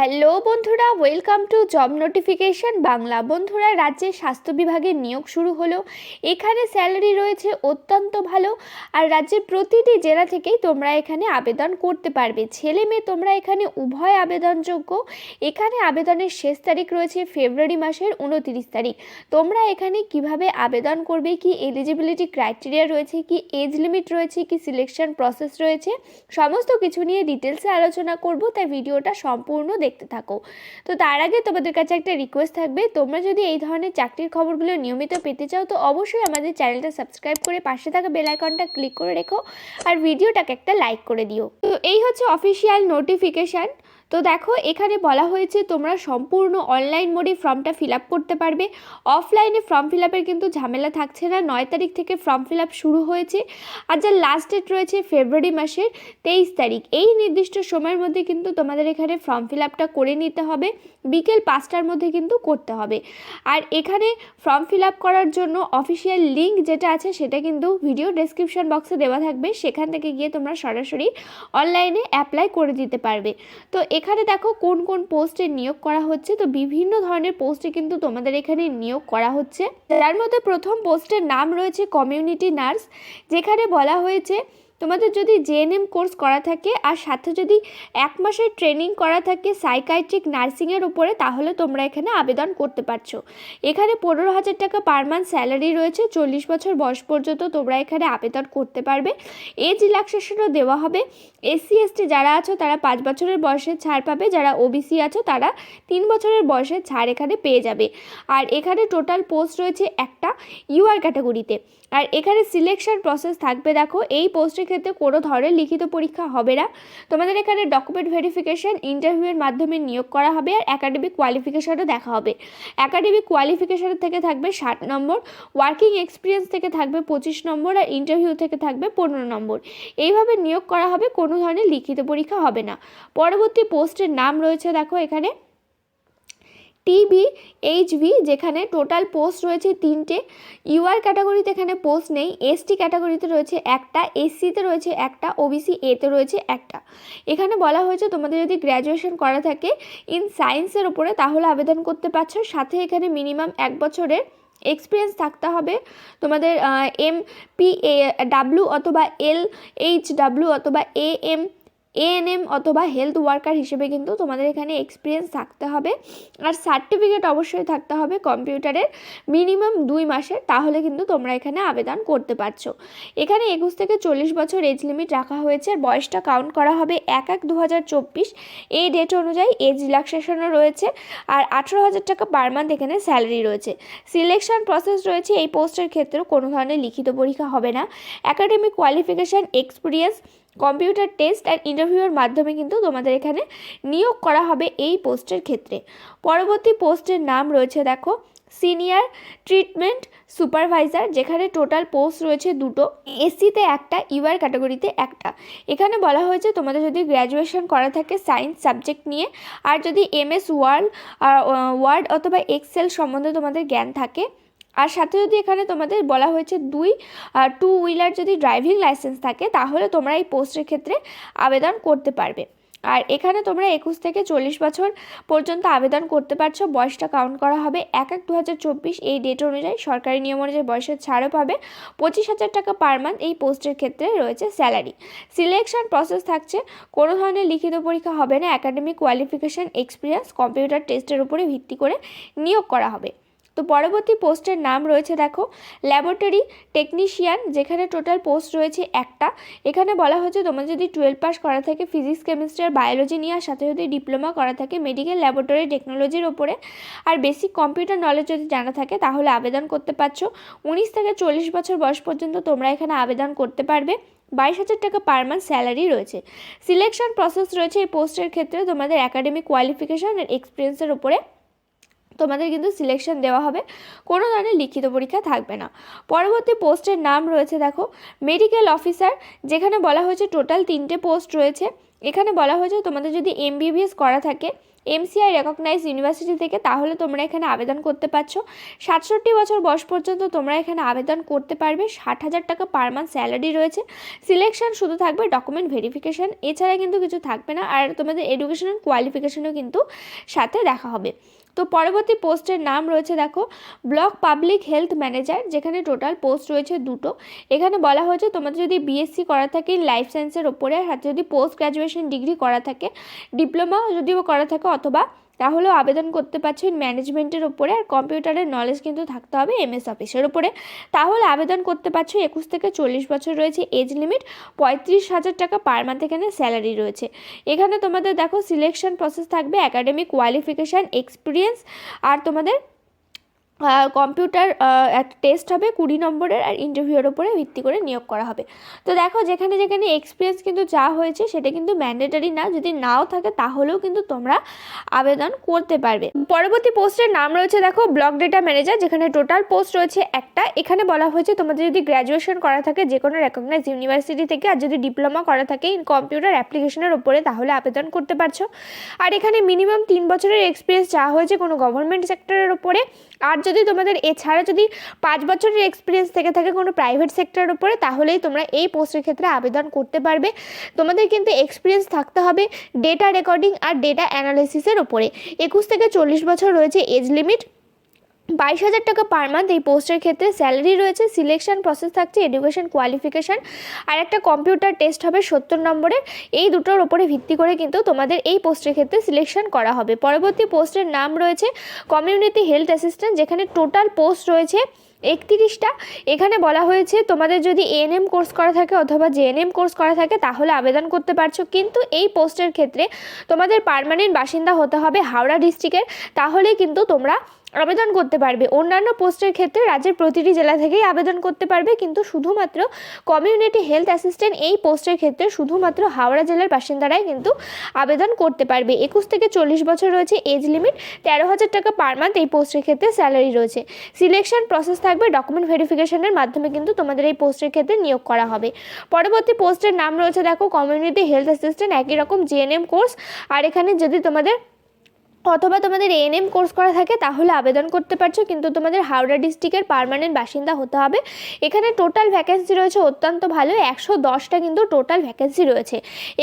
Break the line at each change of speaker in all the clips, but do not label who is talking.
Hello বন্ধুরা welcome to job notification Bangla বন্ধুরা রাজ্যের স্বাস্থ্য বিভাগের নিয়োগ শুরু হলো। এখানে স্যালারি রয়েছে অত্যন্ত ভালো। আর রাজ্যের প্রতিটি জেলা থেকেই তোমরা এখানে আবেদন করতে পারবে। ছেলে মেয়ে তোমরা এখানে উভয় আবেদনযোগ্য। এখানে আবেদনের শেষ তারিখ রয়েছে ফেব্রুয়ারি মাসের উনতিরিশ তারিখ। তোমরা এখানে কীভাবে আবেদন করবে, কি এলিজিবিলিটি ক্রাইটেরিয়া রয়েছে, কি এজ লিমিট রয়েছে, কি সিলেকশন প্রসেস রয়েছে, সমস্ত কিছু নিয়ে ডিটেলসে আলোচনা করব। তাই ভিডিওটা সম্পূর্ণ দেখতে থাকো। তো তার আগে তোমাদের কাছে একটা রিকোয়েস্ট থাকবে, তোমরা যদি এই ধরনের চাকরির খবরগুলো নিয়মিত পেতে চাও, তো অবশ্যই আমাদের চ্যানেলটা সাবস্ক্রাইব করে পাশে থাকা বেল আইকনটা ক্লিক করে রেখো, আর ভিডিওটাকে একটা লাইক করে দিও। তো এই হচ্ছে অফিসিয়াল নোটিফিকেশান তো দেখো, এখানে বলা হয়েছে তোমরা সম্পূর্ণ অনলাইন মোডে ফর্মটা ফিল আপ করতে পারবে। অফলাইনে ফর্ম ফিল আপের কিন্তু ঝামেলা থাকছে না। নয় তারিখ থেকে ফর্ম ফিল আপ শুরু হয়েছে। আর যার লাস্ট ডেট রয়েছে ফেব্রুয়ারি মাসের তেইশ তারিখ। এই নির্দিষ্ট সময়ের মধ্যে কিন্তু তোমাদের এখানে ফর্ম ফিল আপটা করে নিতে হবে। বিকেল পাঁচটার মধ্যে কিন্তু করতে হবে। আর এখানে ফর্ম ফিল আপ করার জন্য অফিসিয়াল লিঙ্ক যেটা আছে, সেটা কিন্তু ভিডিও ডেসক্রিপশন বক্সে দেওয়া থাকবে। সেখান থেকে গিয়ে তোমরা সরাসরি অনলাইনে অ্যাপ্লাই করে দিতে পারবে। তো এখানে দেখো কোন কোন পোস্টে নিয়োগ করা হচ্ছে, তো বিভিন্ন ধরনের পোস্টে কিন্তু তোমাদের এখানে নিয়োগ করা হচ্ছে। তার মধ্যে প্রথম পোস্টের নাম রয়েছে কমিউনিটি নার্স যেখানে বলা হয়েছে তোমাদের যদি জেএনএম কোর্স করা থাকে আর সাথে যদি এক মাসের ট্রেনিং করা থাকে সাইকাইট্রিক নার্সিংয়ের উপরে, তাহলে তোমরা এখানে আবেদন করতে পারছ। এখানে পনেরো হাজার টাকা পার মান্থ স্যালারি রয়েছে, চল্লিশ বছর বয়স পর্যন্ত তোমরা এখানে আবেদন করতে পারবে। এজ রিল্যাক্সেশনও দেওয়া হবে। এসসি এসটি যারা আছো, তারা পাঁচ বছরের বয়সের ছাড় পাবে। যারা ওবিসি আছো, তারা তিন বছরের বয়সের ছাড় এখানে পেয়ে যাবে। আর এখানে টোটাল পোস্ট রয়েছে একটা ইউআর ক্যাটাগরিতে আর এখানে সিলেকশন প্রসেস থাকবে, দেখো। এই পোস্টের ক্ষেত্রে কোনো ধরনের লিখিত পরীক্ষা হবে না। তোমাদের এখানে ডকুমেন্ট ভেরিফিকেশান ইন্টারভিউয়ের মাধ্যমে নিয়োগ করা হবে আর একাডেমিক কোয়ালিফিকেশানও দেখা হবে। একাডেমিক কোয়ালিফিকেশান থেকে থাকবে ষাট নম্বর ওয়ার্কিং এক্সপিরিয়েন্স থেকে থাকবে পঁচিশ নম্বর আর ইন্টারভিউ থেকে থাকবে পনেরো নম্বর। এইভাবে নিয়োগ করা হবে, কোনো ধরনের লিখিত পরীক্ষা হবে না। পরবর্তী পোস্টের নাম রয়েছে দেখো এখানে। টিবি এইচভি যেখানে টোটাল পোস্ট রয়েছে তিনটে। ইউআর ক্যাটাগরিতে এখানে পোস্ট নেই এসটি ক্যাটাগরিতে রয়েছে একটা এসসিতে রয়েছে একটা ওবিসি এতে রয়েছে একটা। এখানে বলা হয়েছে তোমাদের যদি গ্র্যাজুয়েশন করা থাকে ইন সায়েন্সের ওপরে তাহলে আবেদন করতে পারছ। সাথে এখানে মিনিমাম এক বছরের এক্সপিরিয়েন্স থাকতে হবে। তোমাদের এম পি এ ডাব্লু অথবা এল এইচ ডাব্লু অথবা এ এম এএনএম অথবা হেলথ ওয়ার্কার হিসেবে কিন্তু তোমাদের এখানে এক্সপিরিয়েন্স থাকতে হবে। আর সার্টিফিকেট অবশ্যই থাকতে হবে কম্পিউটারের মিনিমাম দুই মাসের, তাহলে কিন্তু তোমরা এখানে আবেদন করতে পারছ। এখানে একুশ থেকে চল্লিশ বছর এজ লিমিট রাখা হয়েছে বয়সটা কাউন্ট করা হবে এক এক দু এই ডেট অনুযায়ী এজ রিল্যাক্সেশনও রয়েছে, আর আঠেরো হাজার টাকা পার মান্থ এখানে স্যালারি রয়েছে। সিলেকশন প্রসেস রয়েছে, এই পোস্টের ক্ষেত্রেও কোনো ধরনের লিখিত পরীক্ষা হবে না। Academic qualification experience computer test আর ইন্টারভিউয়ের মাধ্যমে কিন্তু তোমাদের এখানে নিয়োগ করা হবে এই পোস্টের ক্ষেত্রে। পরবর্তী পোস্টের নাম রয়েছে দেখো, সিনিয়র ট্রিটমেন্ট সুপারভাইজার, যেখানে টোটাল পোস্ট রয়েছে দুটো, এসসিতে একটা, ইউআর ক্যাটাগরিতে একটা। এখানে বলা হয়েছে তোমাদের যদি গ্র্যাজুয়েশন করা থাকে সায়েন্স সাবজেক্ট নিয়ে, আর যদি এমএস ওয়ার্ড ওয়ার্ড অথবা এক্সেল সম্বন্ধে তোমাদের জ্ঞান থাকে আর সাথে যদি এখানে তোমাদের বলা হয়েছে দুই টু হুইলার যদি ড্রাইভিং লাইসেন্স থাকে, তাহলে তোমরা এই পোস্টের ক্ষেত্রে আবেদন করতে পারবে। আর এখানে তোমরা একুশ থেকে চল্লিশ বছর পর্যন্ত আবেদন করতে পারছ। বয়সটা কাউন্ট করা হবে এক এক দু এই ডেট অনুযায়ী সরকারি নিয়ম অনুযায়ী বয়সের ছাড়ও পাবে। পঁচিশ হাজার টাকা পার মান্থ এই পোস্টের ক্ষেত্রে রয়েছে স্যালারি সিলেকশন প্রসেস থাকছে। কোনো ধরনের লিখিত পরীক্ষা হবে না। একাডেমিক কোয়ালিফিকেশান এক্সপিরিয়েন্স কম্পিউটার টেস্টের উপরে ভিত্তি করে নিয়োগ করা হবে। তো পরবর্তী পোস্টের নাম রয়েছে, দেখো, ল্যাবরেটরি টেকনিশিয়ান, যেখানে টোটাল পোস্ট রয়েছে একটা। এখানে বলা হয়েছে তোমার যদি টুয়েলভ পাস করা থাকে ফিজিক্স, কেমিস্ট্রি আর বায়োলজি নিয়ে, আর সাথে যদি ডিপ্লোমা করা থাকে মেডিকেল, ল্যাবরেটরি টেকনোলজির ওপরে। আর বেসিক কম্পিউটার নলেজ যদি জানা থাকে, তাহলে আবেদন করতে পারছ। উনিশ থেকে চল্লিশ বছর বয়স পর্যন্ত তোমরা এখানে আবেদন করতে পারবে। বাইশ হাজার টাকা পার মান্থ স্যালারি রয়েছে। সিলেকশন প্রসেস রয়েছে এই পোস্টের ক্ষেত্রে তোমাদের একাডেমিক কোয়ালিফিকেশান আর এক্সপিরিয়েন্সের উপরে তোমাদের কিন্তু সিলেকশন দেওয়া হবে। কোনো ধরনের লিখিত পরীক্ষা থাকবে না। পরবর্তী পোস্টের নাম রয়েছে দেখো মেডিকেল অফিসার যেখানে বলা হয়েছে টোটাল তিনটে পোস্ট রয়েছে। এখানে বলা হয়েছে তোমাদের যদি এমবিবিএস করা থাকে এমসিআই রেকগনাইজ ইউনিভার্সিটি থেকে, তাহলে তোমরা এখানে আবেদন করতে পারছ। সাতষট্টি বছর বয়স পর্যন্ত তোমরা এখানে আবেদন করতে পারবে। ষাট হাজার টাকা পার মান্থ স্যালারি রয়েছে। সিলেকশন শুধু থাকবে ডকুমেন্ট ভেরিফিকেশান এছাড়া কিন্তু কিছু থাকবে না। আর তোমাদের এডুকেশনাল কোয়ালিফিকেশনও কিন্তু সাথে দেখা হবে। তো পরবর্তী পোস্টের নাম রয়েছে, দেখো, ব্লক পাবলিক হেলথ ম্যানেজার, যেখানে টোটাল পোস্ট রয়েছে দুটো। এখানে বলা হয়েছে, তোমাদের যদি বিএসসি করা থাকে লাইফ সায়েন্সের ওপরে যদি পোস্ট গ্র্যাজুয়েশন ডিগ্রি করা থাকে ডিপ্লোমা যদিও করা থাকে, অথবা তাহলেও আবেদন করতে পারছেন ম্যানেজমেন্টের ওপরে আর কম্পিউটারের নলেজ কিন্তু থাকতে হবে এম এস অফিসের ওপরে তাহলে আবেদন করতে পারছ, একুশ থেকে চল্লিশ বছর রয়েছে এজ লিমিট পঁয়ত্রিশ হাজার টাকা পার মান্থ এখানে স্যালারি রয়েছে। এখানে তোমাদের দেখো সিলেকশন প্রসেস থাকবে অ্যাকাডেমিক কোয়ালিফিকেশান এক্সপিরিয়েন্স আর তোমাদের কম্পিউটার টেস্ট হবে কুড়ি নম্বরের আর ইন্টারভিউয়ের ওপরে ভিত্তি করে নিয়োগ করা হবে। তো দেখো, যেখানে যেখানে এক্সপিরিয়েন্স কিন্তু যা হয়েছে সেটা কিন্তু ম্যান্ডেটারি না, যদি নাও থাকে তাহলেও কিন্তু তোমরা আবেদন করতে পারবে। পরবর্তী পোস্টের নাম রয়েছে দেখো ব্লক ডেটা ম্যানেজার যেখানে টোটাল পোস্ট রয়েছে একটা। এখানে বলা হয়েছে তোমাদের যদি গ্র্যাজুয়েশন করা থাকে যে কোনো রেকগনাইজ ইউনিভার্সিটি থেকে, আর যদি ডিপ্লোমা করা থাকে ইন কম্পিউটার অ্যাপ্লিকেশনের ওপরে তাহলে আবেদন করতে পারছ। আর এখানে মিনিমাম তিন বছরের এক্সপিরিয়েন্স যা হয়েছে কোনো গভর্নমেন্ট সেক্টরের ওপরে আর যদি তোমাদের এছাড়া যদি পাঁচ বছরের এক্সপিরিয়েন্স থেকে থাকে কোনো প্রাইভেট সেক্টরের উপরে, তাহলেই তোমরা এই পোস্টের ক্ষেত্রে আবেদন করতে পারবে। তোমাদের কিন্তু এক্সপিরিয়েন্স থাকতে হবে ডেটা রেকর্ডিং আর ডেটা অ্যানালিসিসের উপরে। একুশ থেকে চল্লিশ বছর রয়েছে এজ লিমিট বাইশ হাজার টাকা পার মান্থ এই পোস্টের ক্ষেত্রে স্যালারি রয়েছে সিলেকশন প্রসেস থাকছে এডুকেশন কোয়ালিফিকেশান আর একটা কম্পিউটার টেস্ট হবে সত্তর নম্বরের এই দুটোর ওপরে ভিত্তি করে কিন্তু তোমাদের এই পোস্টের ক্ষেত্রে সিলেকশন করা হবে। পরবর্তী পোস্টের নাম রয়েছে কমিউনিটি হেলথ অ্যাসিস্ট্যান্ট যেখানে টোটাল পোস্ট রয়েছে একত্রিশটা। এখানে বলা হয়েছে তোমাদের যদি এএনএম কোর্স করা থাকে অথবা জেএনএম কোর্স করা থাকে, তাহলে আবেদন করতে পারছ। কিন্তু এই পোস্টের ক্ষেত্রে তোমাদের পারমানেন্ট বাসিন্দা হতে হবে হাওড়া ডিস্ট্রিক্টের তাহলে কিন্তু তোমরা আবেদন করতে পারবে। অন্যান্য পোস্টের ক্ষেত্রে রাজ্যের প্রতিটি জেলা থেকেই আবেদন করতে পারবে, কিন্তু শুধুমাত্র কমিউনিটি হেলথ অ্যাসিস্ট্যান্ট এই পোস্টের ক্ষেত্রে শুধুমাত্র হাওড়া জেলার বাসিন্দারাই কিন্তু আবেদন করতে পারবে। একুশ থেকে চল্লিশ বছর রয়েছে এজ লিমিট তেরো হাজার টাকা পার মান্থ এই পোস্টের ক্ষেত্রে স্যালারি রয়েছে। সিলেকশন প্রসেস থাকবে ডকুমেন্ট ভেরিফিকেশনের মাধ্যমে কিন্তু তোমাদের এই পোস্টের ক্ষেত্রে নিয়োগ করা হবে। পরবর্তী পোস্টের নাম রয়েছে, দেখো কমিউনিটি হেলথ অ্যাসিস্ট্যান্ট একই রকম জিএনএম কোর্স আর এখানে যদি তোমাদের অথবা তোমাদের এএনএম কোর্স করা থাকে, তাহলে আবেদন করতে পারছ, কিন্তু তোমাদের হাওড়া ডিস্ট্রিক্টের পারমানেন্ট বাসিন্দা হতে হবে। এখানে টোটাল ভ্যাকেন্সি রয়েছে অত্যন্ত ভালো, একশো দশটা কিন্তু টোটাল ভ্যাকেন্সি রয়েছে।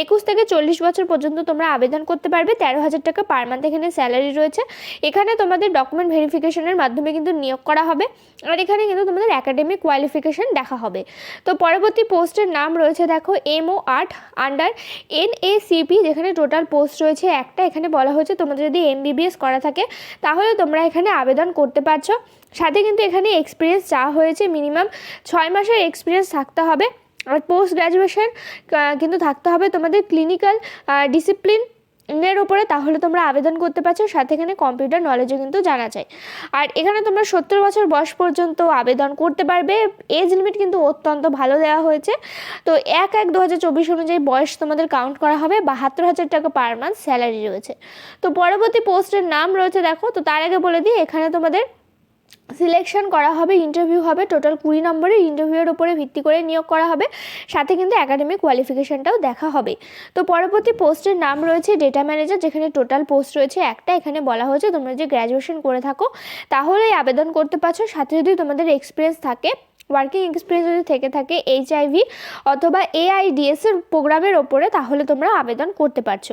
একুশ থেকে চল্লিশ বছর পর্যন্ত তোমরা আবেদন করতে পারবে, তেরো হাজার টাকা পার মান্থ এখানে স্যালারি রয়েছে। এখানে তোমাদের ডকুমেন্ট ভেরিফিকেশনের মাধ্যমে কিন্তু নিয়োগ করা হবে, আর এখানে কিন্তু তোমাদের একাডেমিক কোয়ালিফিকেশন দেখা হবে। তো পরবর্তী পোস্টের নাম রয়েছে, দেখো এমও আট আন্ডার এনএসিপি যেখানে টোটাল পোস্ট রয়েছে একটা। এখানে বলা হয়েছে, তোমাদের যদি এমবিবিএস করা থাকে তাহলে তোমরা এখানে আবেদন করতে পারছ। সাথে কিন্তু এখানে এক্সপিরিয়েন্স চাওয়া হয়েছে মিনিমাম ছয় মাসের এক্সপিরিয়েন্স থাকতে হবে। আর পোস্ট গ্র্যাজুয়েশন কিন্তু থাকতে হবে তোমাদের ক্লিনিক্যাল ডিসিপ্লিন এর উপরে তাহলে তোমরা আবেদন করতে পারছ, সাথে এখানে কম্পিউটার নলেজও কিন্তু জানা যায়। আর এখানে তোমরা সত্তর বছর বয়স পর্যন্ত আবেদন করতে পারবে। এজ লিমিট কিন্তু অত্যন্ত ভালো দেওয়া হয়েছে। তো এক এক দু হাজার চব্বিশ অনুযায়ী বয়স তোমাদের কাউন্ট করা হবে। বাহাত্তর হাজার টাকা পার মান্থ স্যালারি রয়েছে। তো পরবর্তী পোস্টের নাম রয়েছে, দেখো। তো তার আগে বলে দিই, এখানে তোমাদের সিলেকশন করা হবে ইন্টারভিউ হবে টোটাল কুড়ি নম্বরের ইন্টারভিউয়ের উপরে ভিত্তি করে নিয়োগ করা হবে। সাথে কিন্তু একাডেমিক কোয়ালিফিকেশানটাও দেখা হবে। তো পরবর্তী পোস্টের নাম রয়েছে ডেটা ম্যানেজার যেখানে টোটাল পোস্ট রয়েছে একটা। এখানে বলা হয়েছে তোমরা যে গ্র্যাজুয়েশন করে থাকো, তাহলেই আবেদন করতে পারছ। সাথে যদি তোমাদের এক্সপিরিয়েন্স থাকে ওয়ার্কিং এক্সপিরিয়েন্স যদি থেকে থাকে এইচআইভি অথবা এআইডিএস এর প্রোগ্রামের ওপরে, তাহলে তোমরা আবেদন করতে পারছ।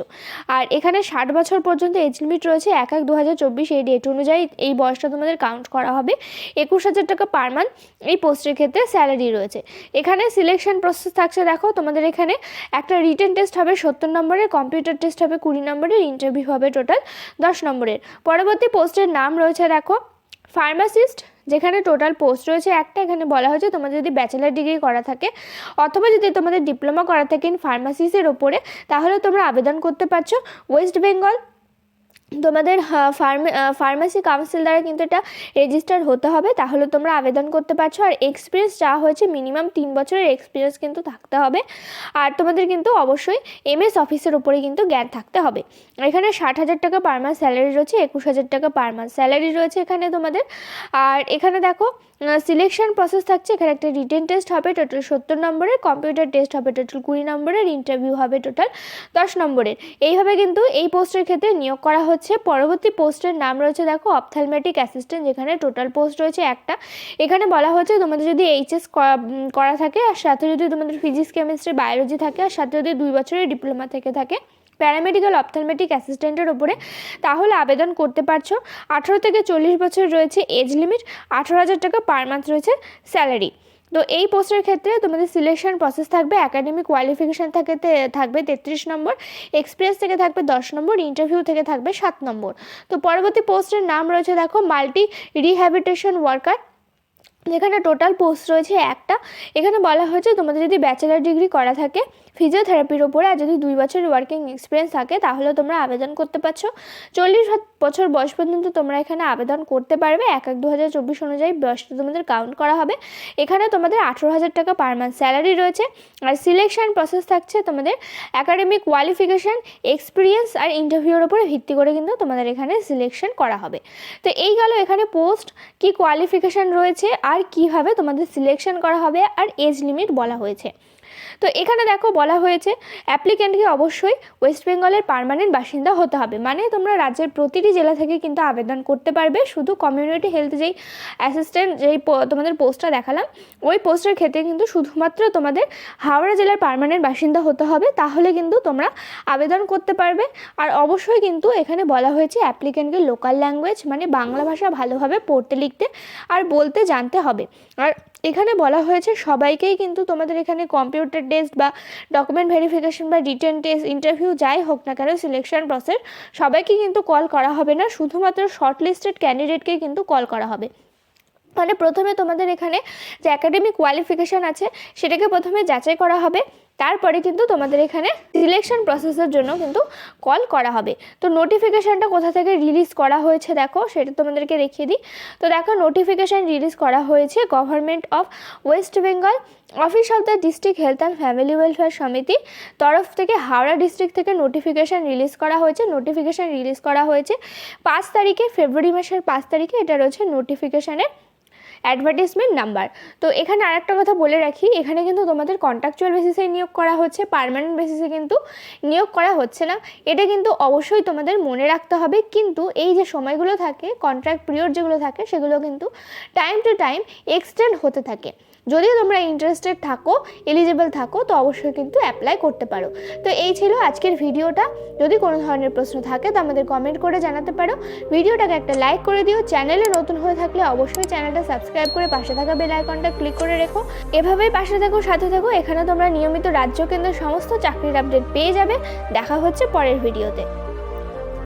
আর এখানে ষাট বছর পর্যন্ত এজ লিমিট রয়েছে, এক এক দু হাজার চব্বিশ এই ডেট অনুযায়ী এই বয়সটা তোমাদের কাউন্ট করা হবে। একুশ হাজার টাকা পার মান্থ এই পোস্টের ক্ষেত্রে স্যালারি রয়েছে। এখানে সিলেকশন প্রসেস থাকছে, দেখো তোমাদের এখানে একটা রিটেন টেস্ট হবে, সত্তর নম্বরের কম্পিউটার টেস্ট হবে, কুড়ি নম্বরের ইন্টারভিউ হবে টোটাল দশ নম্বরের। পরবর্তী পোস্টের নাম রয়েছে, দেখো ফার্মাসিস্ট যেখানে টোটাল পোস্ট রয়েছে, একটা এখানে বলা হয়েছে তোমাদের যদি ব্যাচেলার ডিগ্রি করা থাকে অথবা যদি তোমাদের ডিপ্লোমা করা থাকে ইন ফার্মাসিসের ওপরে, তাহলে তোমরা আবেদন করতে পারছ। ওয়েস্ট বেঙ্গল তোমাদের ফার্মে ফার্মাসি কাউন্সিল দ্বারা কিন্তু এটা রেজিস্টার হতে হবে। তাহলে তোমরা আবেদন করতে পারছ। আর এক্সপিরিয়েন্স চাওয়া হয়েছে মিনিমাম তিন বছরের এক্সপিরিয়েন্স কিন্তু থাকতে হবে। আর তোমাদের কিন্তু অবশ্যই এমএস অফিসের উপরে কিন্তু জ্ঞান থাকতে হবে। এখানে ষাট হাজার টাকা পার মান্থ স্যালারি রয়েছে, একুশ হাজার টাকা পার মান্থ স্যালারি রয়েছে এখানে তোমাদের। আর এখানে দেখো সিলেকশন প্রসেস থাকছে। এখানে একটা রিটেন টেস্ট হবে টোটাল সত্তর নম্বরের কম্পিউটার টেস্ট হবে টোটাল কুড়ি নম্বরের ইন্টারভিউ হবে টোটাল দশ নম্বরের। এইভাবে কিন্তু এই পোস্টের ক্ষেত্রে নিয়োগ করা হচ্ছে, পরবর্তী পোস্টের নাম রয়েছে, দেখো অপথ্যালমেটিক অ্যাসিস্ট্যান্ট, যেখানে টোটাল পোস্ট রয়েছে একটা। এখানে বলা হচ্ছে, তোমাদের যদি এইচএস করা থাকে, আর সাথে যদি তোমাদের ফিজিক্স, কেমিস্ট্রি, বায়োলজি থাকে, আর সাথে যদি দুই বছরের ডিপ্লোমা থেকে থাকে, প্যারামেডিক্যাল অপথ্যালমেটিক অ্যাসিস্ট্যান্টের ওপরে, তাহলে আবেদন করতে পারছ। আঠেরো থেকে চল্লিশ বছর রয়েছে এজ লিমিট, আঠেরো হাজার টাকা পার মান্থ রয়েছে স্যালারি। তো এই পোস্টের ক্ষেত্রে তোমাদের সিলেকশন প্রসেস থাকবে একাডেমিক কোয়ালিফিকেশান থাকে থাকবে তেত্রিশ নম্বর এক্সপিরিয়েন্স থেকে থাকবে দশ নম্বর ইন্টারভিউ থেকে থাকবে সাত নম্বর। তো পরবর্তী পোস্টের নাম রয়েছে দেখো মাল্টি রিহ্যাবিটেশন ওয়ার্কার যেখানে টোটাল পোস্ট রয়েছে একটা। এখানে বলা হয়েছে তোমাদের যদি ব্যাচেলার ডিগ্রি করা থাকে ফিজিওথেরাপির ওপরে আর যদি দুই বছরের ওয়ার্কিং এক্সপিরিয়েন্স থাকে, তাহলে তোমরা আবেদন করতে পারছ। চল্লিশ বছর বয়স পর্যন্ত তোমরা এখানে আবেদন করতে পারবে। এক এক দু হাজার চব্বিশ অনুযায়ী বয়সটা তোমাদের কাউন্ট করা হবে। এখানে তোমাদের আঠেরো হাজার টাকা পার মান্থ স্যালারি রয়েছে। আর সিলেকশন প্রসেস থাকছে তোমাদের অ্যাকাডেমিক কোয়ালিফিকেশান এক্সপিরিয়েন্স আর ইন্টারভিউর ওপরে ভিত্তি করে কিন্তু তোমাদের এখানে সিলেকশন করা হবে। তো এই গেল এখানে পোস্ট কি কোয়ালিফিকেশান রয়েছে আর কীভাবে তোমাদের সিলেকশন করা হবে আর এজ লিমিট বলা হয়েছে। তো এখানে দেখো বলা হয়েছে অ্যাপ্লিক্যান্টকে অবশ্যই ওয়েস্ট বেঙ্গলের পারমানেন্ট বাসিন্দা হতে হবে। মানে তোমরা রাজ্যের প্রতিটি জেলা থেকে কিন্তু আবেদন করতে পারবে। শুধু কমিউনিটি হেলথ যেই অ্যাসিস্ট্যান্ট যেই তোমাদের পোস্টটা দেখালাম, ওই পোস্টের ক্ষেত্রে কিন্তু শুধুমাত্র তোমাদের হাওড়া জেলার পারমানেন্ট বাসিন্দা হতে হবে। তাহলে কিন্তু তোমরা আবেদন করতে পারবে। আর অবশ্যই কিন্তু এখানে বলা হয়েছে অ্যাপ্লিক্যান্টকে লোকাল ল্যাঙ্গুয়েজ মানে বাংলা ভাষা ভালোভাবে পড়তে, লিখতে আর বলতে জানতে হবে। আর এখানে বলা হয়েছে সবাইকেই কিন্তু তোমাদের এখানে কম্পিউটার টেস্ট বা ডকুমেন্ট ভেরিফিকেশন বা রিটার্ন টেস্ট ইন্টারভিউ যাই হোক না কেন সিলেকশন প্রসেস সবাইকে কিন্তু কল করা হবে না। শুধুমাত্র শর্ট লিস্টেড ক্যান্ডিডেটকে কিন্তু কল করা হবে। মানে প্রথমে তোমাদের এখানে যে একাডেমিক কোয়ালিফিকেশান আছে, সেটাকে প্রথমে যাচাই করা হবে। তারপরে কিন্তু তোমাদের এখানে সিলেকশন প্রসেসের জন্য কিন্তু কল করা হবে। তো নোটিফিকেশানটা কোথা থেকে রিলিজ করা হয়েছে দেখো, সেটা তোমাদেরকে দেখিয়ে দিই। তো দেখো নোটিফিকেশান রিলিজ করা হয়েছে government of West Bengal office of the district health and family welfare সমিতি তরফ থেকে হাওড়া ডিস্ট্রিক্ট থেকে নোটিফিকেশান রিলিজ করা হয়েছে। নোটিফিকেশান রিলিজ করা হয়েছে পাঁচ তারিখে, ফেব্রুয়ারি মাসের পাঁচ তারিখে এটা রয়েছে নোটিফিকেশানের অ্যাডভার্টিসমেন্ট নাম্বার তো এখানে আরেকটা কথা বলে রাখি, এখানে কিন্তু তোমাদের কন্ট্রাকচুয়াল বেসিসে নিয়োগ করা হচ্ছে পারমানেন্ট বেসিসে কিন্তু নিয়োগ করা হচ্ছে না। এটা কিন্তু অবশ্যই তোমাদের মনে রাখতে হবে, কিন্তু এই যে সময়গুলো থাকে কন্ট্রাক্ট পিরিয়ড যেগুলো থাকে, সেগুলো কিন্তু টাইম টু টাইম এক্সটেন্ড হতে থাকে। যদিও তোমরা ইন্টারেস্টেড থাকো এলিজেবল থাকো, তো অবশ্যই কিন্তু অ্যাপ্লাই করতে পারো। তো এই ছিল আজকের ভিডিওটা। যদি কোনো ধরনের প্রশ্ন থাকে, তো আমাদের কমেন্ট করে জানাতে পারো। ভিডিওটাকে একটা লাইক করে দিও। চ্যানেলে নতুন হয়ে থাকলে অবশ্যই চ্যানেলটা সাবস্ক্রাইব করে পাশে থাকা বেল আইকনটা ক্লিক করে রেখো। এভাবেই পাশে থাকো, সাথে থাকো, এখানে তোমরা নিয়মিত রাজ্য কেন্দ্রের সমস্ত চাকরির আপডেট পেয়ে যাবে। দেখা হচ্ছে পরের ভিডিওতে